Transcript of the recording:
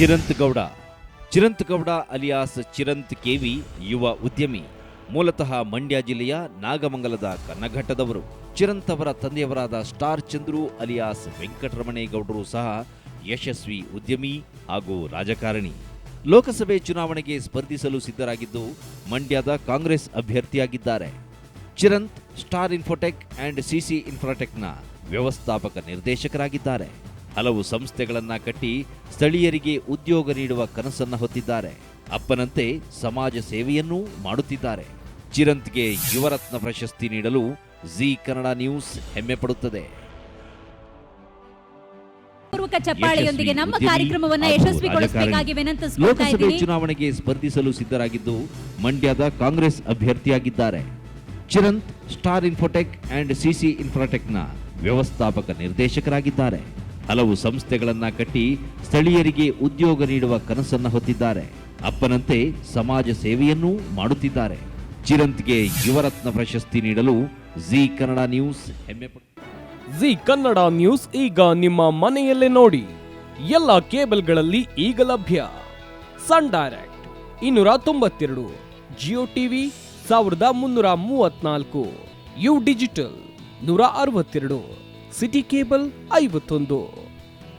Chiranth Gowda. Chiranth Gowda alias Chiranth KV ಯುವ ಉದ್ಯಮಿ. ಮೂಲತಃ ಮಂಡ್ಯ ಜಿಲ್ಲೆಯ ನಾಗಮಂಗಲದ ಕನ್ನಘಟ್ಟದವರು ಚಿರಂತ್ ಅವರ ತಂದೆಯವರಾದ ಸ್ಟಾರ್ ಚಂದ್ರು, ಅಲಿಯಾಸ್ ವೆಂಕಟರಮಣೇಗೌಡರು ಸಹ ಯಶಸ್ವಿ ಉದ್ಯಮಿ ಹಾಗೂ ರಾಜಕಾರಣಿ. ಲೋಕಸಭೆ ಚುನಾವಣೆಗೆ ಸ್ಪರ್ಧಿಸಲು ಸಿದ್ಧರಾಗಿದ್ದು ಮಂಡ್ಯದ Congress ಅಭ್ಯರ್ಥಿಯಾಗಿದ್ದಾರೆ. Chiranth, Star Infotech and CC ಇನ್ಫ್ರಾಟೆಕ್ನ ವ್ಯವಸ್ಥಾಪಕ ನಿರ್ದೇಶಕರಾಗಿದ್ದಾರೆ. ಹಲವು ಸಂಸ್ಥೆಗಳನ್ನ ಕಟ್ಟಿ ಸ್ಥಳೀಯರಿಗೆ ಉದ್ಯೋಗ ನೀಡುವ ಕನಸನ್ನ ಹೊತ್ತಿದ್ದಾರೆ. ಅಪ್ಪನಂತೆ ಸಮಾಜ ಸೇವೆಯನ್ನೂ ಮಾಡುತ್ತಿದ್ದಾರೆ. ಚಿರಂತ್ಗೆ ಯುವರತ್ನ ಪ್ರಶಸ್ತಿ ನೀಡಲು ಜಿ ಕನ್ನಡ ನ್ಯೂಸ್ ಹೆಮ್ಮೆ ಪಡುತ್ತದೆ. ಪೂರ್ವಕ ಚಪ್ಪಾಳೆಯೊಂದಿಗೆ ನಮ್ಮ ಕಾರ್ಯಕ್ರಮವನ್ನ ಯಶಸ್ವಿಗೊಳಿಸಬೇಕಾಗಿ ವಿನಂತಿಸುತ್ತಾ ಲೋಕಸಭೆ ಚುನಾವಣೆಗೆ ಸ್ಪರ್ಧಿಸಲು ಸಿದ್ಧರಾಗಿದ್ದು ಮಂಡ್ಯದ Congress ಅಭ್ಯರ್ಥಿಯಾಗಿದ್ದಾರೆ. Chiranth Star Infotech and CC ಇನ್ಫ್ರಾಟೆಕ್ನ ವ್ಯವಸ್ಥಾಪಕ ನಿರ್ದೇಶಕರಾಗಿದ್ದಾರೆ. ಹಲವು ಸಂಸ್ಥೆಗಳನ್ನ ಕಟ್ಟಿ ಸ್ಥಳೀಯರಿಗೆ ಉದ್ಯೋಗ ನೀಡುವ ಕನಸನ್ನ ಹೊತ್ತಿದ್ದಾರೆ. ಅಪ್ಪನಂತೆ ಸಮಾಜ ಸೇವೆಯನ್ನೂ ಮಾಡುತ್ತಿದ್ದಾರೆ. ಚಿರಂತ್ಗೆ ಯುವರತ್ನ ಪ್ರಶಸ್ತಿ ನೀಡಲು ಜಿ ಕನ್ನಡ ನ್ಯೂಸ್ ಹೆಮ್ಮೆ ಜಿ ಕನ್ನಡ ನ್ಯೂಸ್ ಈಗ ನಿಮ್ಮ ಮನೆಯಲ್ಲೇ ನೋಡಿ. ಎಲ್ಲ ಕೇಬಲ್ಗಳಲ್ಲಿ ಈಗ ಲಭ್ಯ. ಸನ್ ಡೈರೆಕ್ಟ್ ಇನ್ನೂರ ತೊಂಬತ್ತೆರಡು, ಜಿಯೋ ಟಿವಿ ಸಾವಿರದ ಮುನ್ನೂರ ಮೂವತ್ನಾಲ್ಕು, ಯು ಡಿಜಿಟಲ್ ನೂರ ಅರವತ್ತೆರಡು, ಸಿಟಿ ಕೇಬಲ್ ಐವತ್ತೊಂದು.